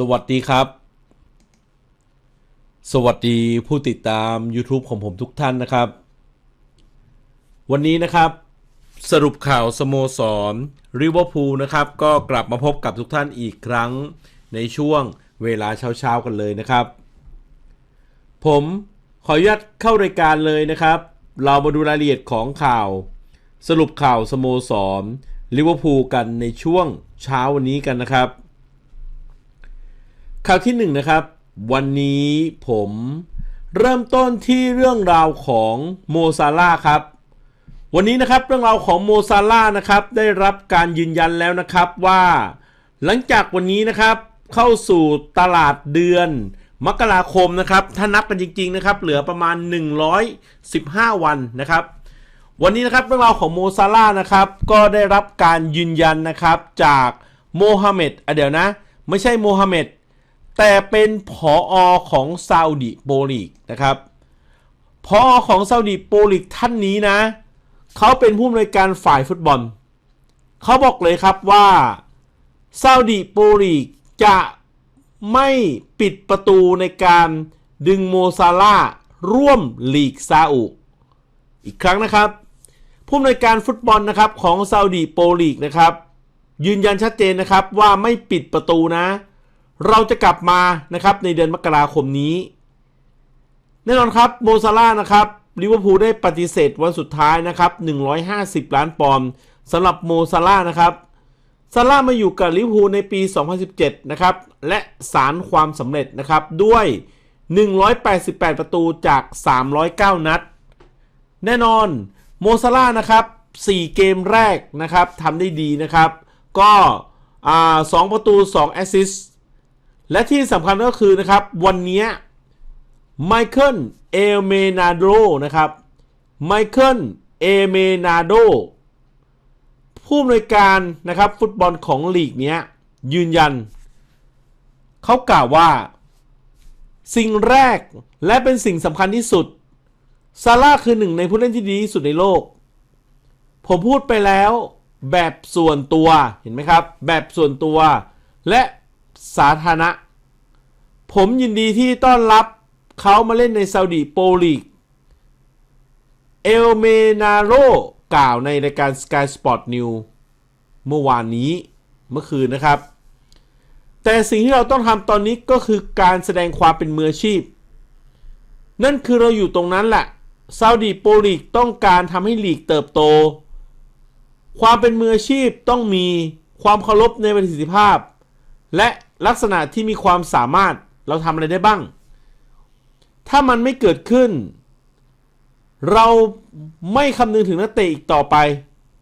สวัสดีครับ สวัสดีผู้ติดตาม YouTube ของผมทุกท่านนะครับ วันนี้นะครับ สรุปข่าวสโมสรริเวอร์พูลนะครับ ก็กลับมาพบกับทุกท่านอีกครั้งในช่วงเวลาเช้าๆกันเลยนะครับ ผมขออนุญาตเข้ารายการเลยนะครับ เรามาดูรายละเอียดของข่าว สรุปข่าวสโมสรลิเวอร์พูลกันในช่วงเช้าวันนี้กันนะครับ ข่าวที่1นงนะครับ วันนี้ผมเริ่มต้นที่เรื่องราวของโมซาล่าครับ วันนี้นะครับเรื่องราวของโมซาล่านะครับได้รับการยืนยันแล้วนะครับว่า หลังจากวันนี้นะครับเข้าสู่ตลาดเดือนมกราคมนะครับ ถ้านับกันจริง ๆ นะครับ เหลือประมาณ 115 วันนะครับ วันนี้นะครับเรื่องราวของโมซาล่านะครับก็ได้รับการยืนยันนะครับจากโมฮัมเหม็ดเดี๋ยวนะ ไม่ใช่โมฮัมเหม็ด แต่เป็นผออของซาอุดิโปรลีกนะครับผอของซาอุดิโปรลีกท่านนี้นะ เขาเป็นผู้อำนวยการฝ่ายฟุตบอล เขาบอกเลยครับว่าซาอุดิโปรลีกจะไม่ปิดประตูในการดึงโมซาล่าร่วมลีกซาอุอีกครั้งนะครับ ผู้อำนวยการฟุตบอลนะครับของซาอุดิโปรลีกนะครับ ยืนยันชัดเจนนะครับว่าไม่ปิดประตูนะ เราจะกลับมานะครับในเดือนมกราคมนี้ แน่นอนครับโมซาร่านะครับลิเวอร์พูลได้ปฏิเสธวันสุดท้ายนะครับ 150 ล้านปอนด์สำหรับโมซาร่านะครับซาร่ามาอยู่กับลิเวอร์พูลในปี 2017 นะครับ และสารความสำเร็จนะครับด้วย 188 ประตูจาก 309 นัด แน่นอนโมซาร่านะครับ 4 เกมแรกนะครับทำได้ดีนะครับ ก็อ่า2ประตู 2 แอสซิสต์ และที่สำคัญก็คือนะครับ วันนี้ไมเคิลเอเมนาโดนะครับไมเคิลเอเมนาโดผู้อำนวยการนะครับฟุตบอลของลีกนี้ยืนยัน เขากล่าวว่า สิ่งแรกและเป็นสิ่งสำคัญที่สุด ซาร่าคือหนึ่งในผู้เล่นที่ดีที่สุดในโลก ผมพูดไปแล้วแบบส่วนตัวเห็นไหมครับ แบบส่วนตัว และ สาธารณะ ผมยินดีที่ต้อนรับเขามาเล่นในซาอุดีโปรลีก เอลเมนาโรกล่าวในรายการ Sky Sport News เมื่อวานนี้เมื่อคืนนะครับ แต่สิ่งที่เราต้องทำตอนนี้ก็คือการแสดงความเป็นมืออาชีพ นั่นคือเราอยู่ตรงนั้นแหละซาอุดีโปรลีกต้องการทำให้ลีกเติบโต ความเป็นมืออาชีพต้องมีความเคารพในประสิทธิภาพ และ ลักษณะที่มีความสามารถเราทำอะไรได้บ้าง ถ้ามันไม่เกิดขึ้น เราไม่คำนึงถึงนักเตะอีกต่อไป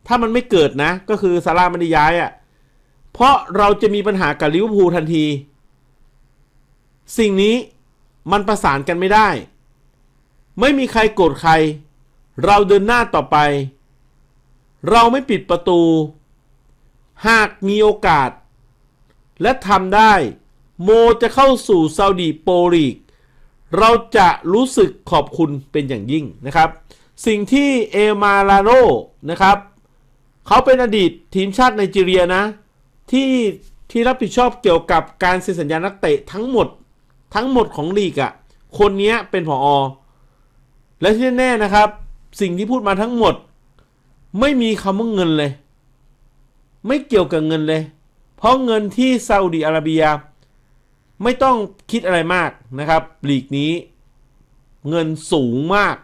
ถ้ามันไม่เกิดนะ ก็คือซาร่าไม่ได้ย้ายอะ่ะเพราะเราจะมีปัญหากับลิเวอร์พูลทันที สิ่งนี้มันประสานกันไม่ได้ ไม่มีใครโกรธใคร เราเดินหน้าต่อไป เราไม่ปิดประตู หากมีโอกาส และทำได้ โมจะเข้าสู่ซาอุดีโปรลีก เราจะรู้สึกขอบคุณเป็นอย่างยิ่งนะครับ สิ่งที่เอมาลาโรนะครับเขาเป็นอดีตทีมชาติไนจีเรียนะ ที่ที่รับผิดชอบเกี่ยวกับการเซ็นสัญญานักเตะทั้งหมดทั้งหมดของลีกอะ่ะ คนนี้เป็นผออและที่แน่ๆนะครับ สิ่งที่พูดมาทั้งหมด ไม่มีคำว่าเงินเลย ไม่เกี่ยวกับเงินเลย เพราะเงินที่ซาอุดีอาระเบีย ไม่ต้องคิดอะไรมากนะครับลีกนี้ เงินสูงมาก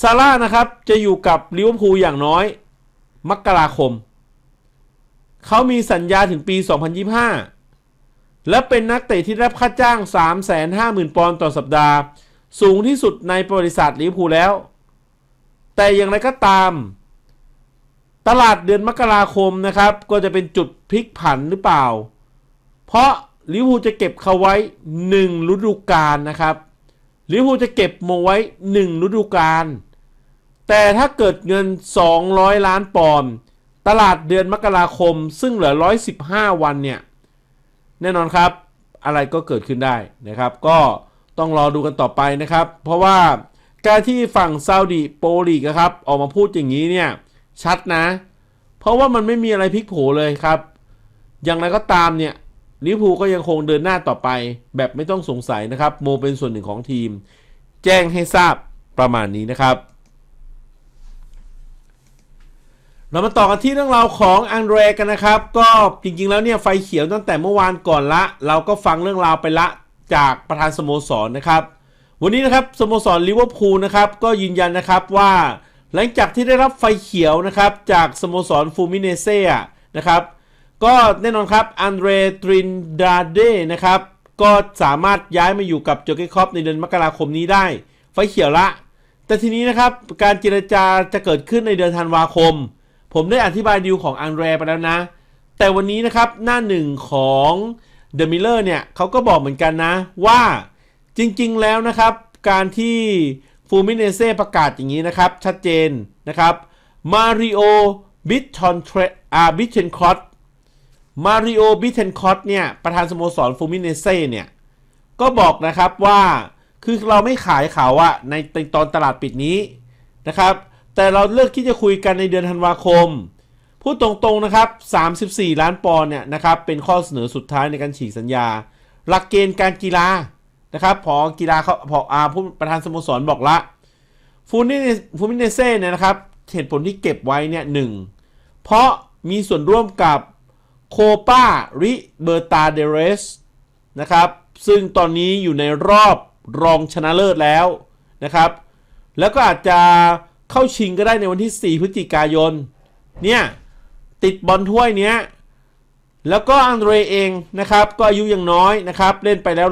ซาร่านะครับจะอยู่กับลิเวอร์พูลอย่างน้อย มกราคม เขามีสัญญาถึงปี 2025 และเป็นนักเตะที่รับค่าจ้าง 350,000 ปอนด์ต่อสัปดาห์ สูงที่สุดในประวัติศาสตร์ลิเวอร์พูลแล้ว แต่อย่างไรก็ตาม ตลาดเดือนมกราคมนะครับ ก็จะเป็นจุดพลิกผันหรือเปล่า เพราะลิเวอร์พูลจะเก็บเขาไว้ 1 ฤดูกาลนะครับลิเวอร์พูลจะเก็บโมไว้ 1 ฤดูกาลแต่ถ้าเกิดเงิน 200 ล้านปอนด์ตลาดเดือนมกราคม ซึ่งเหลือ 115 วันเนี่ย แน่นอนครับ อะไรก็เกิดขึ้นได้นะครับ ก็ต้องรอดูกันต่อไปนะครับ เพราะว่าการที่ฝั่งซาอุดีโปรลีกครับ ออกมาพูดอย่างนี้เนี่ย ชัดนะ เพราะว่ามันไม่มีอะไรพลิกโผเลยครับ อย่างไรก็ตามเนี่ยลิเวอร์พูลก็ยังคงเดินหน้าต่อไป แบบไม่ต้องสงสัยนะครับ โมเป็นส่วนหนึ่งของทีม แจ้งให้ทราบประมาณนี้นะครับ เรามาต่อกันที่เรื่องราวของอังเดรกันนะครับ ก็จริงๆแล้วเนี่ยไฟเขียวตั้งแต่เมื่อวานก่อนละ เราก็ฟังเรื่องราวไปละจากประธานสโมสรนะครับ วันนี้นะครับสโมสรลิเวอร์พูลนะครับก็ยืนยันนะครับว่า หลังจากที่ได้รับไฟเขียวนะครับจากสโมสรฟูมิเนเซ่นะครับก็แน่นอนครับอันเดรตรินดาเดนะครับก็สามารถย้ายมาอยู่กับโจเกคอปในเดือนมกราคมนี้ได้ ไฟเขียวละ แต่ทีนี้นะครับการเจรจาจะเกิดขึ้นในเดือนธันวาคม ผมได้อธิบายดีลของอันเดรไปแล้วนะ แต่วันนี้นะครับหน้าหนึ่งของเดอะมิลเลอร์เนี่ยเขาก็บอกเหมือนกันนะว่าจริงๆแล้วนะครับ การที่ ฟูมิเนเซ่ประกาศอย่างนี้นะครับ ชัดเจนนะครับมาริโอบิทอนเทรอาบิทเทนคอตมาริโอบิทเทนคอตเนี่ยประธานสโมสรฟูมิเนเซ่เนี่ย ก็บอกนะครับว่าคือเราไม่ขายเขาอะในในตอนตลาดปิดนี้นะครับ แต่เราเลือกที่จะคุยกันในเดือนธันวาคม พูดตรงๆนะครับ 34 ล้านปอนด์เนี่ยนะครับเป็นข้อเสนอสุดท้ายในการฉีกสัญญา หลักเกณฑ์การกีฬา นะครับพอกีฬาเขาพออาผู้ประธานสโมสรบอกละฟูนิฟูมิเนเซ่เนี่ยนะครับเหตุผลที่เก็บไว้เนี่ยหนึ่งเพราะมีส่วนร่วมกับโคปาริเบอร์ตาเดเรสนะครับ ซึ่งตอนนี้อยู่ในรอบรองชนะเลิศแล้วนะครับ แล้วก็อาจจะเข้าชิงก็ได้ในวันที่ 4 พฤศจิกายน เนี่ย ติดบอลถ้วยเนี้ย แล้วก็อังเดรเองนะครับ ก็อายุยังน้อยนะครับ เล่นไปแล้ว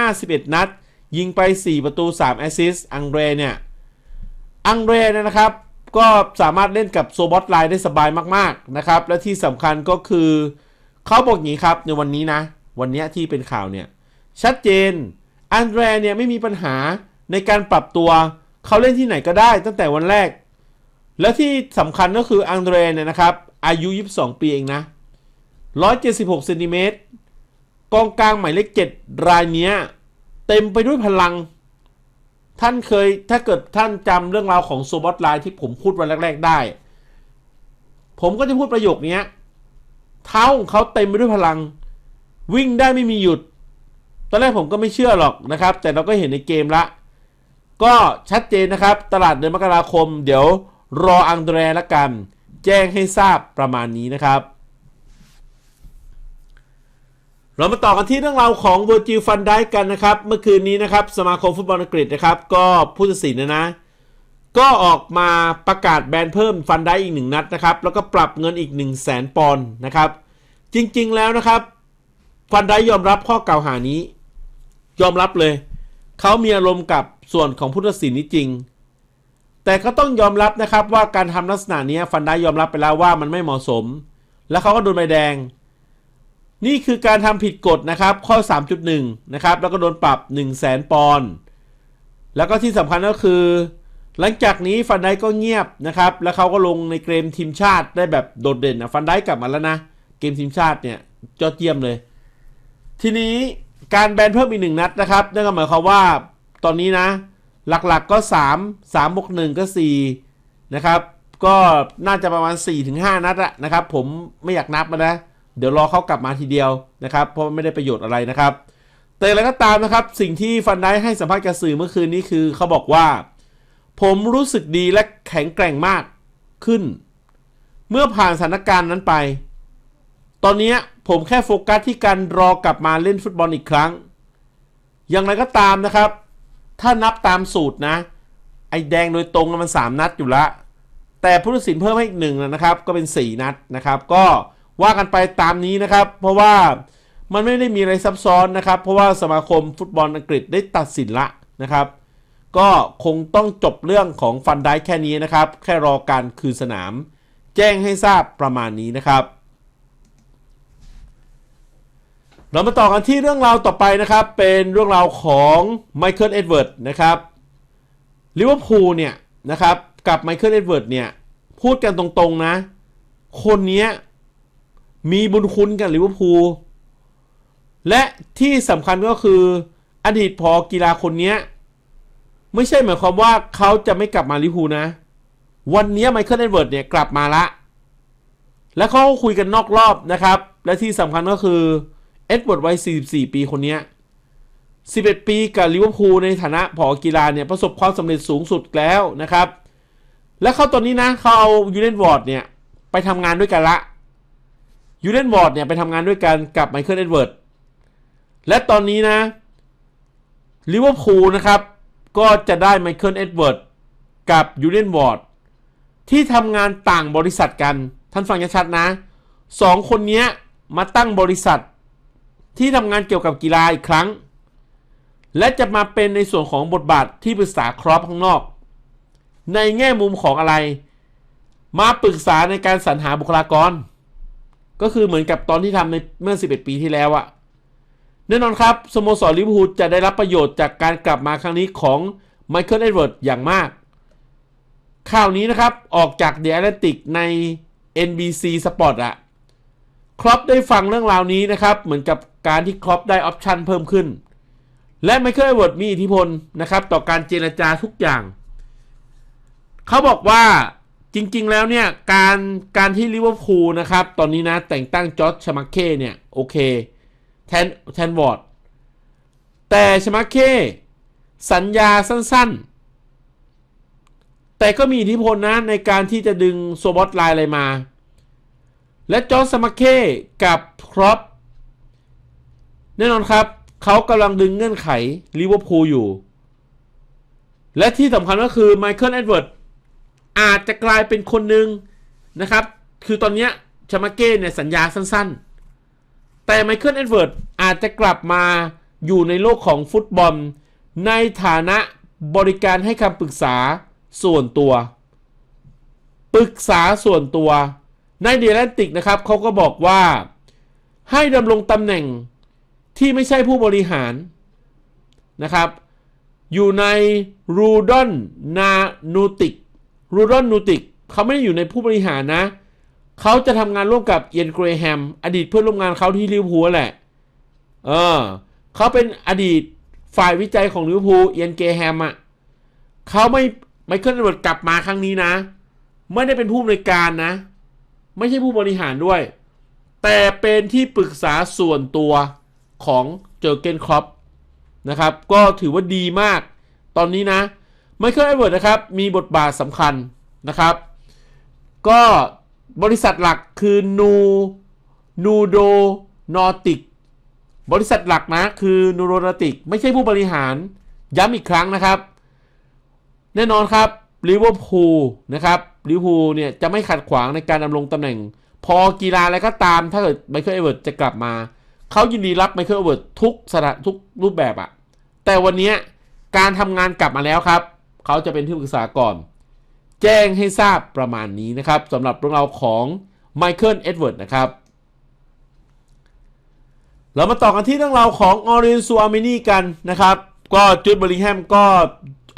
151 นัด ยิงไป 4 ประตู 3 แอสซิสต์อังเดรเนี่ยอังเดรเนี่ยนะครับ ก็สามารถเล่นกับโซบอตไลน์ได้สบายมากๆนะครับ และที่สำคัญก็คือเขาบอกอย่างนี้ครับในวันนี้นะ วันนี้ที่เป็นข่าวเนี่ย ชัดเจนอันเดรเนี่ยไม่มีปัญหาในการปรับตัวเขาเล่นที่ไหนก็ได้ตั้งแต่วันแรก และที่สำคัญก็คืออังเดรเนี่ยนะครับ อายุ 22 ปีเองนะ 176เซนติเมตรกองกลางหมายเลข7รายเนี้ย เต็มไปด้วยพลัง ท่านเคยถ้าเกิดท่านจำเรื่องราวของโซบอตไลน์ที่ผมพูดวันแรก ๆ ได้ ผมก็จะพูดประโยคนี้เท้าของเขาเต็มไปด้วยพลัง วิ่งได้ไม่มีหยุด ตอนแรกผมก็ไม่เชื่อหรอกนะครับ แต่เราก็เห็นในเกมละ ก็ชัดเจนนะครับ ตลาดเดือนมกราคม เดี๋ยวรออังเดรละกัน แจ้งให้ทราบประมาณนี้นะครับ เรามาต่อกันที่เรื่องราวของเวอร์จิลฟันได้กันนะครับ เมื่อคืนนี้นะครับสมาคมฟุตบอลอังกฤษนะครับ ก็ผู้ตัดสินนะนะ ก็ออกมาประกาศแบนเพิ่มฟันได้อีกหนึ่งนัดนะครับ แล้วก็ปรับเงินอีก 1 0 0 0 0แสนปอนด์นะครับ จริงๆแล้วนะครับ ฟันได้ยอมรับข้อกล่าวหานี้ ยอมรับเลย เขามีอารมณ์กับส่วนของผู้ตัดสินนี้จริง แต่ก็ต้องยอมรับนะครับว่าการทำลักษณะนี้ฟันได้ยอมรับไปแล้วว่ามันไม่เหมาะสม แล้วเขาก็โดนใบแดง นี่คือการทำผิดกฎนะครับ ข้อ 3.1 นะครับ แล้วก็โดนปรับ 1 0 0 0 0แสนปอนด์แล้วก็ที่สำคัญก็คือ หลังจากนี้ฟันได้ก็เงียบนะครับ แล้วเขาก็ลงในเกมทีมชาติได้แบบโดดเด่นนะฟันได้กลับมาแล้วนะ เกมทีมชาติเนี่ยยอดเยี่ยมเลย ทีนี้การแบนเพิ่มอีกหนึ่งนัดนะครับนั่นก็หมายความว่าตอนนี้นะ หลักๆก็ 3 3บวก1ก็4นะครับ ก็น่าจะประมาณ 4-5 นัดอะนะครับ ผมไม่อยากนับมานะ เดี๋ยวรอเขากลับมาทีเดียวนะครับ เพราะไม่ได้ประโยชน์อะไรนะครับ แต่อะไรก็ตามนะครับ สิ่งที่ฟันได้ให้สัมภาษณ์กับสื่อเมื่อคืนนี้คือเขาบอกว่า ผมรู้สึกดีและแข็งแกร่งมากขึ้น เมื่อผ่านสถานการณ์นั้นไป ตอนนี้ผมแค่โฟกัสที่การรอกลับมาเล่นฟุตบอลอีกครั้ง อย่างไรก็ตามนะครับ ถ้านับตามสูตรนะ ไอ้แดงโดยตรงมัน 3 นัดอยู่ละแต่ผู้ตัดสินเพิ่มให้อีกหนึ่งนะครับ ก็เป็น 4 นัดนะครับ ก็ ว่ากันไปตามนี้นะครับ เพราะว่ามันไม่ได้มีอะไรซับซ้อนนะครับ เพราะว่าสมาคมฟุตบอลอังกฤษได้ตัดสินละนะครับ ก็คงต้องจบเรื่องของฟันได้แค่นี้นะครับ แค่รอการคืนสนาม แจ้งให้ทราบประมาณนี้นะครับเรามาต่อกันที่เรื่องราวต่อไปนะครับ เป็นเรื่องราวของไมเคิลเอ็ดเวิร์ดนะครับลิเวอร์พูลเนี่ยนะครับกับไมเคิลเอ็ดเวิร์ดเนี่ยพูดกันตรงๆนะ คนนี้ มีบุญคุณกับลิเวอร์พูลและที่สำคัญก็คือ อดีตพอกีฬาคนนี้ไม่ใช่หมายความว่าเขาจะไม่กลับมาลิเวอร์พูลนะ วันนี้ไมเคิลเอ็ดเวิร์ดเนี่ยกลับมาละ แล้วเขาก็คุยกันนอกรอบนะครับ และที่สำคัญก็คือเอ็ดเวิร์ดวัย 44 ปีคนนี้ 11 ปีกับลิเวอร์พูลในฐานะผอกีฬาเนี่ยประสบความสำเร็จสูงสุดแล้วนะครับ และเขาตอนนี้นะเขาเอายูเลนวอร์ดเนี่ยไปทำงานด้วยกันละ ยูเลนวอร์ดเนี่ยไปทำงานด้วยกันกับไมเคิลเอ็ดเวิร์ดและตอนนี้นะลิเวอร์พูลนะครับ ก็จะได้ไมเคิลเอ็ดเวิร์ดกับยูเลนวอร์ดที่ทำงานต่างบริษัทกัน ท่านฟังชัดๆนะสองคนนี้มาตั้งบริษัท ที่ทำงานเกี่ยวกับกีฬาอีกครั้ง และจะมาเป็นในส่วนของบทบาทที่ปรึกษาครอปข้างนอก ในแง่มุมของอะไร มาปรึกษาในการสรรหาบุคลากร ก็คือเหมือนกับตอนที่ทำในเมื่อ 11 ปีที่แล้วอะแน่นอนครับสโมสรลิเวอร์พูลจะได้รับประโยชน์จากการกลับมาครั้งนี้ของไมเคิลเอ็ดเวิร์ดอย่างมาก ข่าวนี้นะครับออกจากเด e a แ l นติกใน NBC Sport อะครอปได้ฟังเรื่องราวนี้นะครับ เหมือนกับการที่ครอปได้ออปชันเพิ่มขึ้น และไมเคิลเอ็ดเวิร์ดมีอิทธิพลนะครับ ต่อการเจรจาทุกอย่าง เขาบอกว่า จริงๆ แล้วเนี่ยการการที่ลิเวอร์พูลนะครับ ตอนนี้นะแต่งตั้งจอร์จชมาเก้เนี่ย โอเค แทนแทนวอร์ดแต่ชมาเก้สัญญาสั้นๆ แต่ก็มีอิทธิพลนะในการที่จะดึงโซบอตไลน์อะไรมา และจอร์จชมาเก้กับครอปแน่นอนครับ เขากำลังดึงเงื่อนไขลิเวอร์พูลอยู่ และที่สำคัญก็คือไมเคิลเอ็ดเวิร์ด อาจจะกลายเป็นคนหนึ่งนะครับ คือตอนนี้ชามาเก้เนี่ยสัญญาสั้นๆ แต่ไมเคิลเอ็ดเวิร์ดอาจจะกลับมาอยู่ในโลกของฟุตบอล ในฐานะบริการให้คำปรึกษาส่วนตัว ปรึกษาส่วนตัว ในเดียแลนติกนะครับเขาก็บอกว่าให้ดำรงตำแหน่งที่ไม่ใช่ผู้บริหารนะครับ อยู่ในรูดอนนานูติก รูดอนนูติกเขาไม่ได้อยู่ในผู้บริหารนะ เขาจะทำงานร่วมกับเอียนเกรแฮม อดีตเพื่อนร่วมงานเขาที่ลิเวอร์พูลแหละ เออ เขาเป็นอดีตฝ่ายวิจัยของลิเวอร์พูลเอียนเกรแฮมอะเขาไม่ไมเคิลเวิร์ดกลับมาครั้งนี้นะ ไม่ได้เป็นผู้บริการนะ ไม่ใช่ผู้บริหารด้วย แต่เป็นที่ปรึกษาส่วนตัวของเจอเกนครอปนะครับ ก็ถือว่าดีมาก ตอนนี้นะ ไมเคิลเอ็ดเวิร์ดนะครับ มีบทบาทสำคัญนะครับ ก็บริษัทหลักคือนูนูโดนอติกบริษัทหลักนะคือนูโดนอติกไม่ใช่ผู้บริหาร ย้ำอีกครั้งนะครับ แน่นอนครับลิเวอร์พูลนะครับลิเวอร์พูลเนี่ยจะไม่ขัดขวางในการดำรงตำแหน่ง พอกีฬาอะไรก็ตามถ้าเกิดไมเคิลเอเวิร์ดจะกลับมาเขายินดีรับไมเคิลเอเวิร์ดทุกสถานทุกรูปแบบอะแต่วันนี้การทำงานกลับมาแล้วครับ เขาจะเป็นที่ปรึกษาก่อน แจ้งให้ทราบประมาณนี้นะครับสำหรับเรื่องราวของไมเคิลเอ็ดเวิร์ดนะครับเรามาต่อกันที่เรื่องราวของออรินซูอามินีกันนะครับ ก็จุดบริงแฮมก็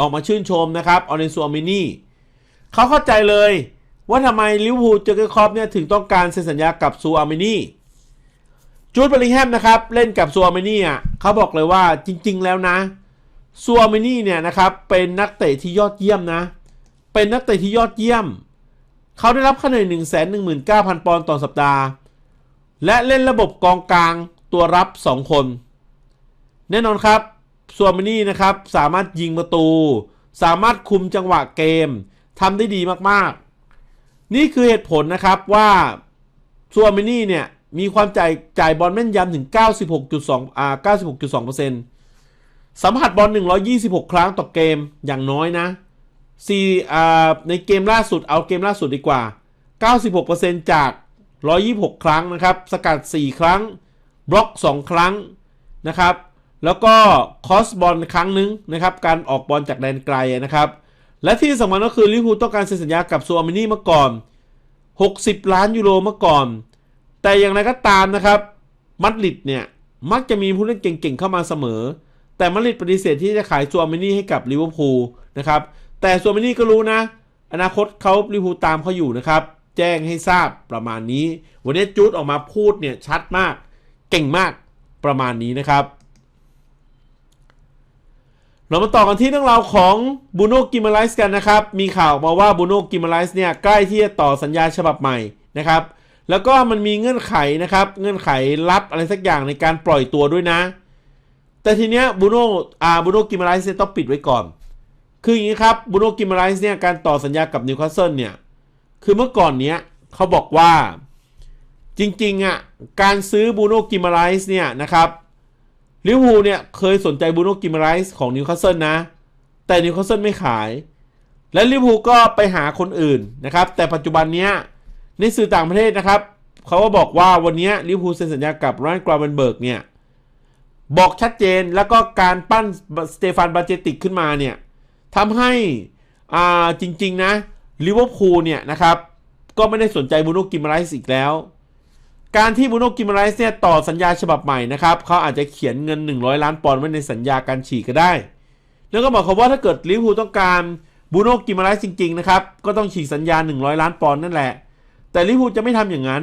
ออกมาชื่นชมนะครับออรินซูอามินีเขาเข้าใจเลยว่าทำไมลิเวอร์พูลเจอเกอร์คอปเนี่ยถึงต้องการเซ็นสัญญากับซูอามินีจูดบริงแฮมนะครับ เล่นกับซูอามินีอะเขาบอกเลยว่าจริง ๆ แล้วนะ ซูอามินี่เนี่ยนะครับเป็นนักเตะที่ยอดเยี่ยมนะ เป็นนักเตะที่ยอดเยี่ยม เขาได้รับค่าเหนื่อย 1 1 9 0 0 ปอนด์ต่อสัปดาห์ และเล่นระบบกองกลางตัวรับ 2 คน แน่นอนครับซัวมินี่นะครับสามารถยิงประตู สามารถคุมจังหวะเกมทำได้ดีมากๆ นี่คือเหตุผลนะครับว่าซัวมินี่เนี่ยมีความจ่ายจ่ายบอลแม่นยำถึง 96.2อ่า96.2% สัมผัสบอล 126 ครั้งต่อเกมอย่างน้อยนะซีอ่ในเกมล่าสุดเอาเกมล่าสุดดีกว่า 96%จาก 126 ครั้งนะครับ สกัด 4 ครั้ง บล็อก 2 ครั้งนะครับ แล้วก็คอสบอลครั้งหนึ่งนะครับ การออกบอลจากแดนไกลนะครับ และที่สำคัญก็คือลิเวอร์พูลต้องการเซ็นสัญญากับซูอามินี่มาก่อน 60 ล้านยูโรมาก่อน แต่อย่างไรก็ตามนะครับ มัดริดเนี่ย มักจะมีผู้เล่นเก่งๆเข้ามาเสมอ แต่มาริดปฏิเสธที่จะขายซูอามินี่ให้กับลิเวอร์พูลนะครับ แต่ซูอามินี่ก็รู้นะ อนาคตเขาลิเวอร์พูลตามเขาอยู่นะครับ แจ้งให้ทราบประมาณนี้ วันนี้จูดออกมาพูดเนี่ยชัดมาก เก่งมากประมาณนี้นะครับ เรามาต่อกันที่เรื่องราวของบูโน่กิม a ไลส์กันนะครับ มีข่าวมาว่าบูโน่กิม a ไลส์เนี่ยใกล้ที่จะต่อสัญญาฉบับใหม่นะครับ แล้วก็มันมีเงื่อนไขนะครับ เงื่อนไขลับอะไรสักอย่างในการปล่อยตัวด้วยนะ แต่ทีเนี้ยบูโน่อ่าบูโน่กิมไรส์ต้องปิดไว้ก่อน คืออย่างนี้ครับบูโน่กิมไรส์เนี่ยการต่อสัญญากับนิวคาสเซิลเนี่ย คือเมื่อก่อนเนี้ยเขาบอกว่าจริงๆอะการซื้อบูโน่กิมไรส์เนี่ยนะครับลิเวอร์พูลเนี่ยเคยสนใจบูโน่กิมไรส์ของนิวคาสเซิลนะ แต่นิวคาสเซิลไม่ขาย และลิเวอร์พูลก็ไปหาคนอื่นนะครับ แต่ปัจจุบันเนี้ยในสื่อต่างประเทศนะครับเขาก็บอกว่าวันเนี้ลิเวอร์พูลเซ็นสัญญากับรานกราเวนเบิร์กเนี่ย บอกชัดเจนแล้วก็การปั้นสเตฟานบาเจติกขึ้นมาเนี่ยทำให้อ่าจริง ๆ นะลิเวอร์พูลเนี่ยนะครับ ก็ไม่ได้สนใจบูโนกิมไรส์อีกแล้ว การที่บูโนกิมไรส์เนี่ยต่อสัญญาฉบับใหม่นะครับเขาอาจจะเขียนเงิน 100 ล้านปอนด์ไว้ในสัญญาการฉีกก็ได้แล้วก็บอกเขาว่าถ้าเกิดลิเวอร์พูลต้องการบูโนกิมไรส์จริง ๆ นะครับ ก็ต้องฉีกสัญญา 100 ล้านปอนด์นั่นแหละ แต่ลิเวอร์พูลจะไม่ทำอย่างนั้น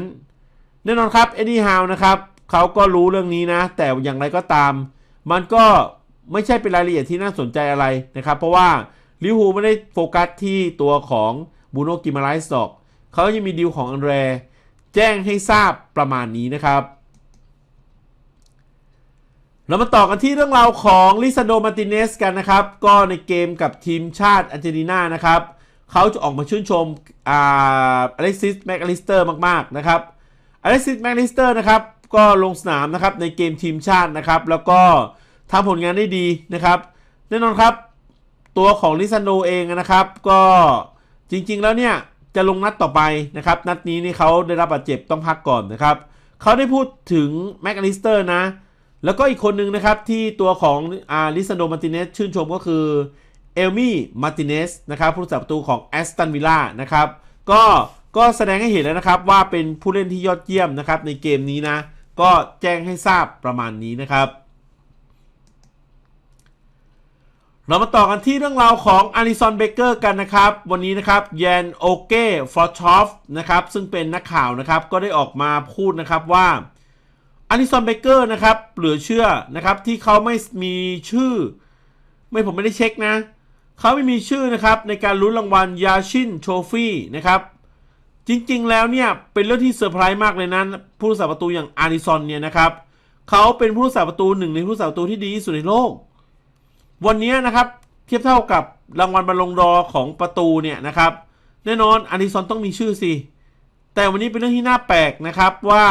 แน่นอนครับเอ็ดดี้ฮาวนะครับ เขาก็รู้เรื่องนี้นะ แต่อย่างไรก็ตาม มันก็ไม่ใช่เป็นรายละเอียดที่น่าสนใจอะไรนะครับ เพราะว่าลิวพูไม่ได้โฟกัสที่ตัวของบูโนกิมไรส์หรอกเขายังมีดีลของอันเดรแจ้งให้ทราบประมาณนี้นะครับเรามาต่อกันที่เรื่องราวของลิซาโดมาติเนสกันนะครับ ก็ในเกมกับทีมชาติอาร์เจนตินานะครับเขาจะออกมาชื่นชมอ่าอเล็กซิสแมคอลิสเตอร์มาก ๆ นะครับอเล็กซิสแมคอลิสเตอร์นะครับ ก็ลงสนามนะครับในเกมทีมชาตินะครับ แล้วก็ทำผลงานได้ดีนะครับ แน่นอนครับ ตัวของลิซานโดเองนะครับ ก็จริงๆแล้วเนี่ยจะลงนัดต่อไปนะครับ นัดนี้นี่เขาได้รับบาดเจ็บต้องพักก่อนนะครับเขาได้พูดถึงแม็กอลิสเตอร์นะ แล้วก็อีกคนหนึ่งนะครับที่ตัวของอาลิซานโดมาร์ติเนสชื่นชมก็คือเอลมี่มาร์ติเนสนะครับผู้รักษาประตูของแอสตันวิลล่านะครับก็ก็แสดงให้เห็นแล้วนะครับว่าเป็นผู้เล่นที่ยอดเยี่ยมนะครับในเกมนี้นะ ก็แจ้งให้ทราบประมาณนี้นะครับ เรามาต่อกันที่เรื่องราวของอาริซอนเบเกอร์กันนะครับ วันนี้นะครับแยนโอเก้ฟลอชอฟนะครับซึ่งเป็นนักข่าวนะครับก็ได้ออกมาพูดนะครับว่าอาริซอนเบเกอร์นะครับเหลือเชื่อนะครับที่เขาไม่มีชื่อ ไม่ผมไม่ได้เช็คนะเขาไม่มีชื่อนะครับในการลุ้นรางวัลยาชินโชฟี่นะครับ จริงๆ แล้วเนี่ยเป็นเรื่องที่เซอร์ไพรส์มากเลยนะผู้รักษาประตูอย่างอาริซอนเนี่ยนะครับเขาเป็นผู้รักษาประตูหนึ่งในผู้รักษาประตูที่ดีที่สุดในโลก วันนี้นะครับเทียบเท่ากับรางวัลบอลลงดอของประตูเนี่ยนะครับแน่นอนอาริซอนต้องมีชื่อสิแต่วันนี้เป็นเรื่องที่น่าแปลกนะครับว่า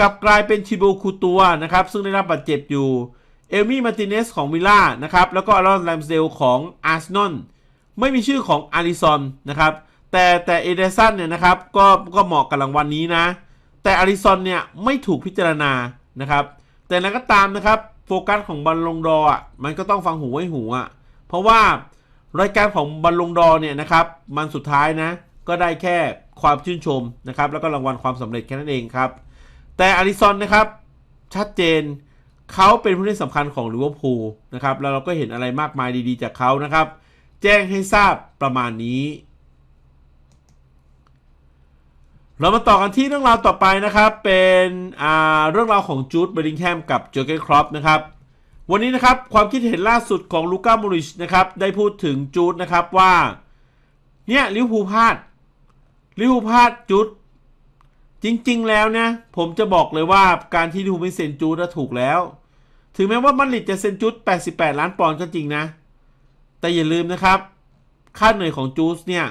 กลับกลายเป็นชิโบคูตัวนะครับซึ่งได้รับบาดเจ็บอยู่เอลมี่มาติเนสของวิลล่านะครับแล้วก็อารอนแรมเดลของอาร์เซนอลไม่มีชื่อของอาริซอนนะครับ แต่แต่เอเดสันเนี่ยนะครับก็ก็เหมาะกับรางวัลนนี้นะ แต่อาริซอนเนี่ยไม่ถูกพิจารณานะครับ แต่นั้นก็ตามนะครับโฟกัสของบอลลงดออะมันก็ต้องฟังหูไว้หูอะเพราะว่ารายการของบอลลงดอเนี่ยนะครับมันสุดท้ายนะก็ได้แค่ความชื่นชมนะครับแล้วก็รางวัลความสำเร็จแค่นั้นเองครับ แต่อาริซอนนะครับชัดเจนเขาเป็นผู้เล่นสำคัญของลิเวอร์พูลนะครับแล้วเราก็เห็นอะไรมากมายดีๆ จากเขานะครับ แจ้งให้ทราบประมาณนี้ เรามาต่อกันที่เรื่องราวต่อไปนะครับ เป็นเรื่องราวของจูดเบริงแฮมกับเจอร์เกนครอปนะครับ วันนี้นะครับความคิดเห็นล่าสุดของลูก้ามูริชนะครับได้พูดถึงจูดนะครับว่า เนี่ยลิวพูพลาดลิวอร์พูลพลาดจูดจริง ๆ แล้วนะผมจะบอกเลยว่าการที่ลิวพูไม่เซ็นจูดถูกแล้ว ถึงแม้ว่ามันลิดจะเซ็นจูด88 ล้านปอนด์ก็จริงนะ แต่อย่าลืมนะครับ ค่าเหนื่อยของจูดเนี่ย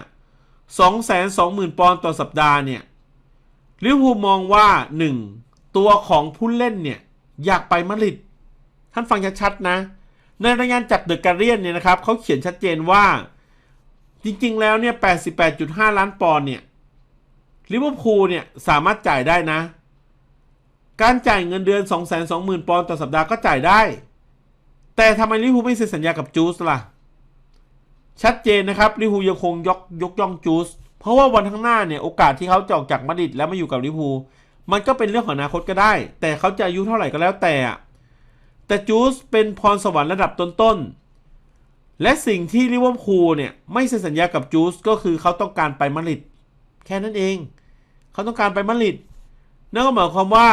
220,000 ปอนด์ต่อสัปดาห์เนี่ย ลิเวอร์พูลมองว่า 1. ตัวของผู้เล่นเนี่ยอยากไปมาดริดท่านฟังชัดๆนะ ในรายงานจากเดอะการเดียนเนี่ยนะครับเขาเขียนชัดเจนว่า จริงๆแล้วเนี่ย 88.5 ล้านปอนด์เนี่ยลิเวอร์พูลเนี่ยสามารถจ่ายได้นะ การจ่ายเงินเดือน 220,000 ปอนด์ต่อสัปดาห์ก็จ่ายได้ แต่ทำไมลิเวอร์พูลไม่เซ็นสัญญากับจูสล่ะ ชัดเจนนะครับลิเวอร์พูลยังคงยกยกย่องจูส เพราะว่าวันข้างหน้าเนี่ยโอกาสที่เขาจะออกจากมาดริดแล้วมาอยู่กับลิเวอร์พูลมันก็เป็นเรื่องของอนาคตก็ได้ แต่เขาจะอายุเท่าไหร่ก็แล้วแต่ แต่จูสเป็นพรสวรรค์ระดับต้นๆ และสิ่งที่ลิเวอร์พูลเนี่ยไม่เซ็นสัญญากับจูสก็คือเขาต้องการไปมาดริดแค่นั้นเอง เขาต้องการไปมาดริดนั่นก็หมายความว่า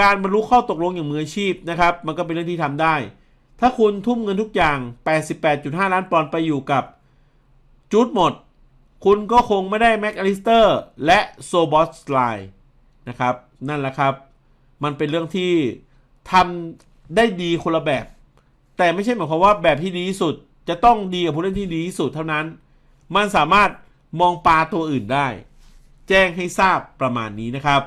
การบรรลุข้อตกลงอย่างมืออาชีพนะครับ มันก็เป็นเรื่องที่ทำได้ ถ้าคุณทุ่มเงินทุกอย่าง 88.5 ล้านปอนด์ไปอยู่กับจูดหมด คุณก็คงไม่ได้แม็กอลิสเตอร์และโซบอสไลน์นะครับ นั่นแหละครับ มันเป็นเรื่องที่ทำได้ดีคนละแบบ แต่ไม่ใช่หมายความว่าแบบที่ดีที่สุด จะต้องดีกับผู้เล่นที่ดีที่สุดเท่านั้น มันสามารถมองปลาตัวอื่นได้ แจ้งให้ทราบประมาณนี้นะครับ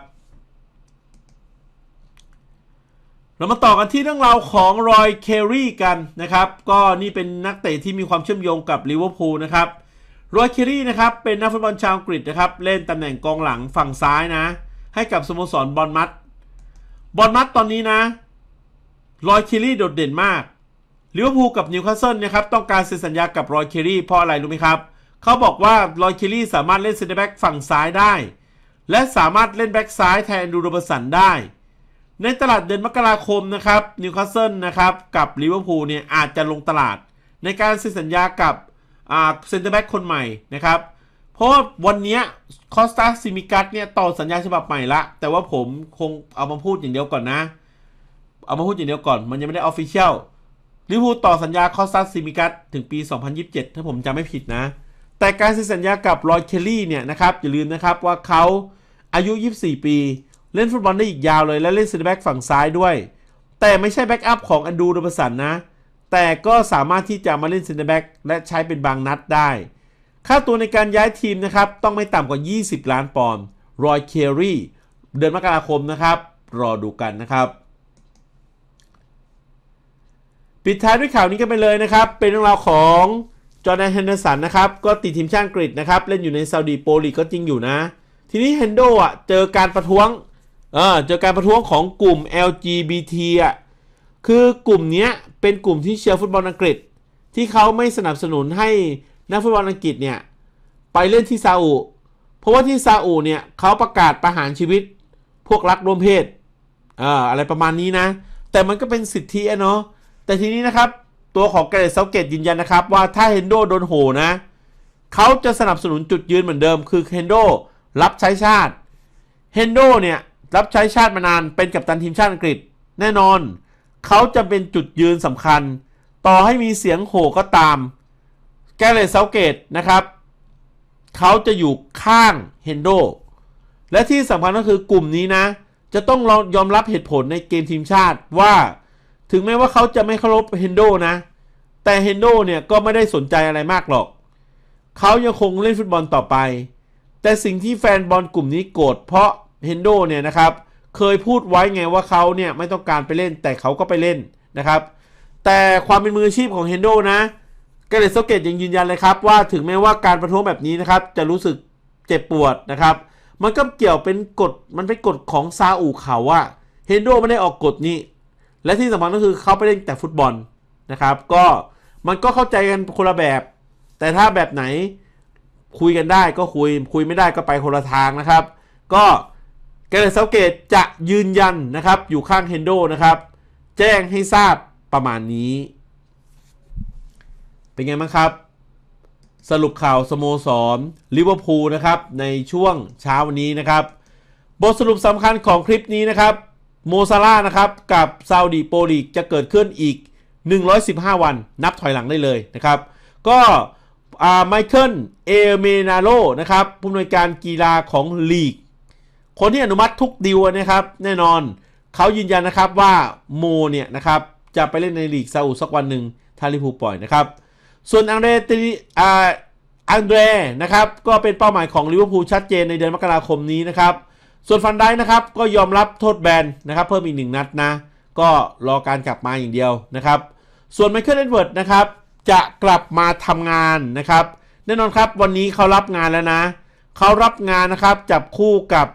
เรามาต่อกันที่เรื่องราวของรอยเคอรี่กันนะครับ ก็นี่เป็นนักเตะที่มีความเชื่อมโยงกับลิเวอร์พูลนะครับ รอยเครีนะครับเป็นนักฟุตบอลชาวอังกฤษนะครับเล่นตำแหน่งกองหลังฝั่งซ้ายนะ ให้กับสโมสรบอลมัดบอลมัดตอนนี้นะรอยเครีโดดเด่นมากลิเวอร์พูลกับนิวคาสเซิลนะครับต้องการเซ็นสัญญากับรอยเครีเพราะอะไรรู้ไหมครับเขาบอกว่ารอยเครีสามารถเล่นเซนเตอร์แบ็กฝั่งซ้ายได้ และสามารถเล่นแบ็กซ้ายแทนดูโรบสันได้ ในตลาดเดือนมกราคมนะครับนิวคาสเซิลนะครับกับลิเวอร์พูลเนี่ยอาจจะลงตลาด ในการเซ็นสัญญากับ เซนเตอร์แบ็กคนใหม่นะครับ เพราะว่าวันนี้คอสตาซิมิกัสเนี่ยต่อสัญญาฉบับใหม่ละ แต่ว่าผมคงเอามาพูดอย่างเดียวก่อนนะ เอามาพูดอย่างเดียวก่อน มันยังไม่ได้ออฟฟิเชียลลิพูต่อสัญญาคอสตาซิมิกัสถึงปี 2027 ถ้าผมจำไม่ผิดนะ แต่การเซ็นสัญญากับรอยเคลลี่เนี่ยนะครับ อย่าลืมนะครับว่าเขาอายุ 24 ปี เล่นฟุตบอลได้อีกยาวเลย และเล่นเซนเตอร์แบ็กฝั่งซ้ายด้วย แต่ไม่ใช่แบ็กอัพของอันดูโรบสันนะ แต่ก็สามารถที่จะมาเล่นเซนเตอร์แบ็กและใช้เป็นบางนัดได้ ค่าตัวในการย้ายทีมนะครับ ต้องไม่ต่ำกว่า 20 ล้านปอนด์รอยเคลลี่เดือนมกราคมนะครับ รอดูกันนะครับปิดท้ายด้วยข่าวนี้กันไปเลยนะครับ เป็นเรื่องราวของจอร์แดนเฮนเดอร์สันนะครับ ก็ติดทีมชาติอังกฤษนะครับ เล่นอยู่ในซาอุดีโปรลีก็จริงอยู่นะ ทีนี้เฮนโดอะ เจอการประท้วง เออ เจอการประท้วงของกลุ่ม LGBT อะ คือกลุ่มนี้เป็นกลุ่มที่เชียร์ฟุตบอลอังกฤษ ที่เขาไม่สนับสนุนให้นักฟุตบอลอังกฤษเนี่ยไปเล่นที่ซาอุเพราะว่าที่ซาอุเนี่ยเขาประกาศประหารชีวิต พวกรักร่วมเพศเอ่ออะไรประมาณนี้นะ แต่มันก็เป็นสิทธิอะเนาะแต่ทีนี้นะครับ ตัวของเกรตเซาเกตยืนยันนะครับ ว่าถ้าเฮนโดโดนโหนะเขาจะสนับสนุนจุดยืนเหมือนเดิม คือเฮนโดรับใช้ชาติเฮนโดเนี่ยรับใช้ชาติมานานเป็นกัปตันทีมชาติอังกฤษแน่นอน เขาจะเป็นจุดยืนสำคัญ ต่อให้มีเสียงโห่ก็ตาม แกเรตเซาเกตนะครับ เขาจะอยู่ข้างเฮนโด และที่สำคัญก็คือกลุ่มนี้นะ จะต้องยอมรับเหตุผลในเกมทีมชาติว่า ถึงแม้ว่าเขาจะไม่เคารพเฮนโดนะ แต่เฮนโดเนี่ยก็ไม่ได้สนใจอะไรมากหรอก เขายังคงเล่นฟุตบอลต่อไป แต่สิ่งที่แฟนบอลกลุ่มนี้โกรธเพราะเฮนโดเนี่ยนะครับ เคยพูดไว้ไงว่าเขาเนี่ยไม่ต้องการไปเล่นแต่เขาก็ไปเล่นนะครับ แต่ความเป็นมืออาชีพของเฮนโดนะเกเรตโซเกตยังยืนยันเลยครับว่าถึงแม้ว่าการประท้วงแบบนี้นะครับ จะรู้สึกเจ็บปวดนะครับ มันก็เกี่ยวเป็นกฎมันเป็นกฎของซาอุเขาว่าเฮนโดไม่ได้ออกกฎนี้ และที่สำคัญก็คือเขาไปเล่นแต่ฟุตบอลนะครับ ก็มันก็เข้าใจกันคนละแบบ แต่ถ้าแบบไหนคุยกันได้ก็คุยคุยไม่ได้ก็ไปคนละทางนะครับ ก็ เกเรตเซาเกตจะยืนยันนะครับ อยู่ข้างเฮนโดนะครับ แจ้งให้ทราบประมาณนี้ เป็นไงบ้างครับ สรุปข่าวสโมสรลิเวอร์พูลนะครับ ในช่วงเช้าวันนี้นะครับ บทสรุปสำคัญของคลิปนี้นะครับ โมซาร่านะครับ กับซาอุดีโปรลีกจะเกิดขึ้นอีก 115 วัน นับถอยหลังได้เลยนะครับ ก็ไมเคิลเอเมนาโลนะครับผู้อำนวยการกีฬาของลีก คนที่อนุมัติทุกดีลนะครับ แน่นอนเขายืนยันนะครับว่าโมเนี่ยนะครับจะไปเล่นในลีกซาอุสักวันหนึ่งถ้าลิพูปล่อยนะครับ ส่วนอังเดรติอังเดรนะครับก็เป็นเป้าหมายของลิเวอร์พูลชัดเจนในเดือนมกราคมนี้นะครับ ส่วนฟันได้นะครับก็ยอมรับโทษแบนนะครับเพิ่มอีกหนึ่งนัดนะ ก็รอการกลับมาอย่างเดียวนะครับ ส่วนไมเคิลเอ็ดเวิร์ดนะครับจะกลับมาทำงานนะครับ แน่นอนครับวันนี้เขารับงานแล้วนะ เขารับงานนะครับจับคู่กับ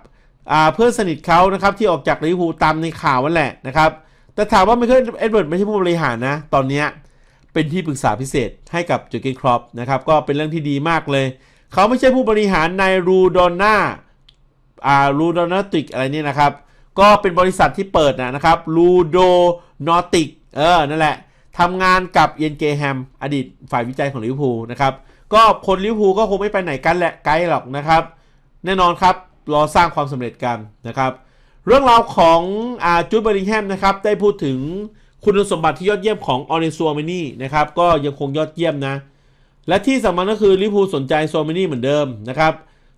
เพื่อนสนิทเขานะครับที่ออกจากลิเวอร์พูลตามในข่าวนั่นแหละนะครับแต่ถามว่าไมเคิลเอ็ดเวิร์ดไม่ใช่ผู้บริหารนะ ตอนนี้เป็นที่ปรึกษาพิเศษให้กับจูเกนครอปนะครับก็เป็นเรื่องที่ดีมากเลย เขาไม่ใช่ผู้บริหารในรูดอนนาอ่ารูโดนาติกอะไรเนี่ยนะครับ ก็เป็นบริษัทที่เปิดนะครับรูโดนอติกเออนั่นแหละทำงานกับเยนเกแฮมอดีตฝ่ายวิจัยของลิเวอร์พูลนะครับก็คนลิเวอร์พูลก็คงไม่ไปไหนกันแหละไกลหรอกนะครับ แน่นอนครับ รอสร้างความสำเร็จกันนะครับ เรื่องราวของอาจูดเบอริงแฮมนะครับได้พูดถึงคุณสมบัติที่ยอดเยี่ยมของออเนซัวมินี่นะครับก็ยังคงยอดเยี่ยมนะ และที่สำคัญก็คือลิพูสนใจโซมินี่เหมือนเดิมนะครับ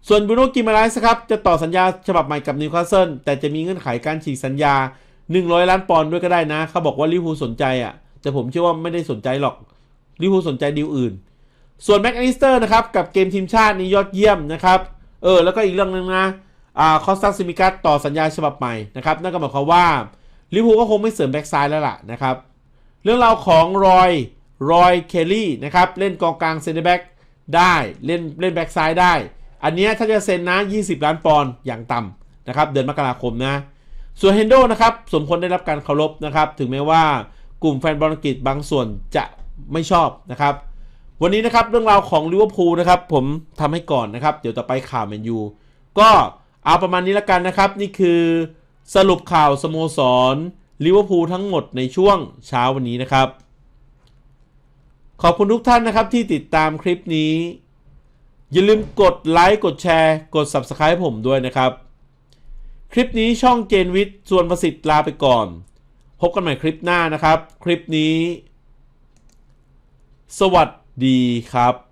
ส่วนบูโนกิมาไรส์ครับจะต่อสัญญาฉบับใหม่กับนิวคาสเซิลแต่จะมีเงื่อนไขการฉีกสัญญา 100 ล้านปอนด์ด้วยก็ได้นะ เขาบอกว่าลิพูสนใจอะแต่ผมเชื่อว่าไม่ได้สนใจหรอกลิพูสนใจดีลอื่น ส่วนแม็กอลิสเตอร์นะครับกับเกมทีมชาตินี่ยอดเยี่ยมนะครับ เออแล้วก็อีกเรื่องหนึงนะอ่าคอสตัสซิมิกัสต่อสัญญาฉบับใหม่นะครับนั่นก็หมายความว่าลิเวอร์พูลก็คงไม่เสริมแบ็กซ้ายแล้วล่ะนะครับ เรื่องราวของรอยรอยเคลลี่นะครับเล่นกองกลางเซนเตอร์แบ็กได้เล่นเล่นแบ็กซ้ายได้ อันนี้ถ้าจะเซ็นนะ 20 ล้านปอนด์อย่างต่ำนะครับเดือนมกราคมนะส่วนเฮนโดนะครับสมควรได้รับการเคารพนะครับ ถึงแม้ว่ากลุ่มแฟนบอลอังกฤษบางส่วนจะไม่ชอบนะครับ วันนี้นะครับเรื่องราวของลิเวอร์พูลนะครับผมทำให้ก่อนนะครับ เดี๋ยวต่อไปข่าวแมนยูก็เอาประมาณนี้แล้วกันนะครับ นี่คือสรุปข่าวสโมสรลิเวอร์พูลทั้งหมดในช่วงเช้าวันนี้นะครับ ขอบคุณทุกท่านนะครับที่ติดตามคลิปนี้ อย่าลืมกดไลค์กดแชร์กด Subscribe ผมด้วยนะครับ คลิปนี้ช่องเจนวิทย์ส่วนประสิทธิ์ลาไปก่อน พบกันใหม่คลิปหน้านะครับ คลิปนี้ สวัสดี ดีครับ